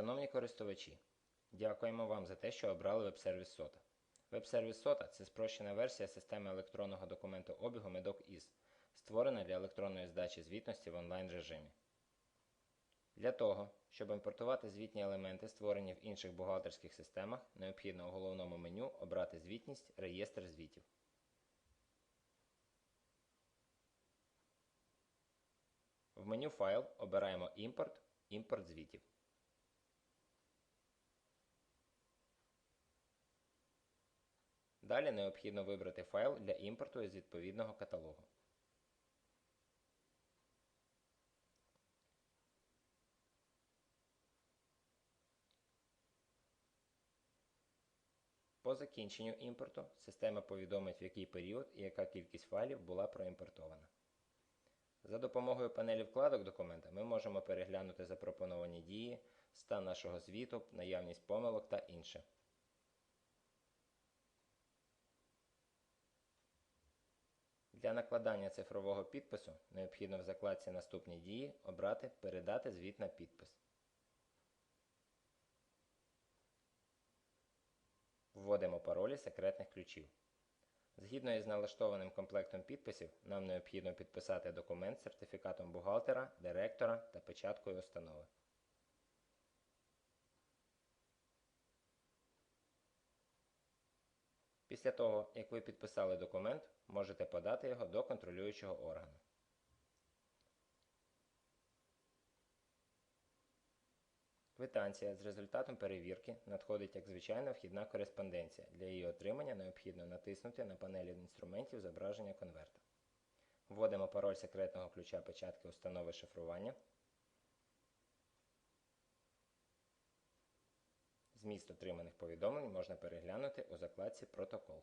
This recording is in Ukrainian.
Шановні користувачі, дякуємо вам за те, що обрали веб-сервіс SOTA. Веб-сервіс SOTA – це спрощена версія системи електронного документообігу MEDOC-IS, створена для електронної здачі звітності в онлайн режимі. Для того, щоб імпортувати звітні елементи, створені в інших бухгалтерських системах, необхідно у головному меню обрати звітність Реєстр звітів. В меню Файл обираємо Імпорт, Імпорт звітів. Далі необхідно вибрати файл для імпорту із відповідного каталогу. По закінченню імпорту система повідомить, в який період і яка кількість файлів була проімпортована. За допомогою панелі вкладок документа ми можемо переглянути запропоновані дії, стан нашого звіту, наявність помилок та інше. Для накладання цифрового підпису необхідно в закладці Наступні дії обрати Передати звіт на підпис. Вводимо паролі секретних ключів. Згідно із налаштованим комплектом підписів, нам необхідно підписати документ з сертифікатом бухгалтера, директора та печаткою установи. Після того, як ви підписали документ, можете подати його до контролюючого органу. Квитанція з результатом перевірки надходить як звичайна вхідна кореспонденція. Для її отримання необхідно натиснути на панелі інструментів зображення конверта. Вводимо пароль секретного ключа печатки установи шифрування. Зміст отриманих повідомлень можна переглянути у закладці Протокол.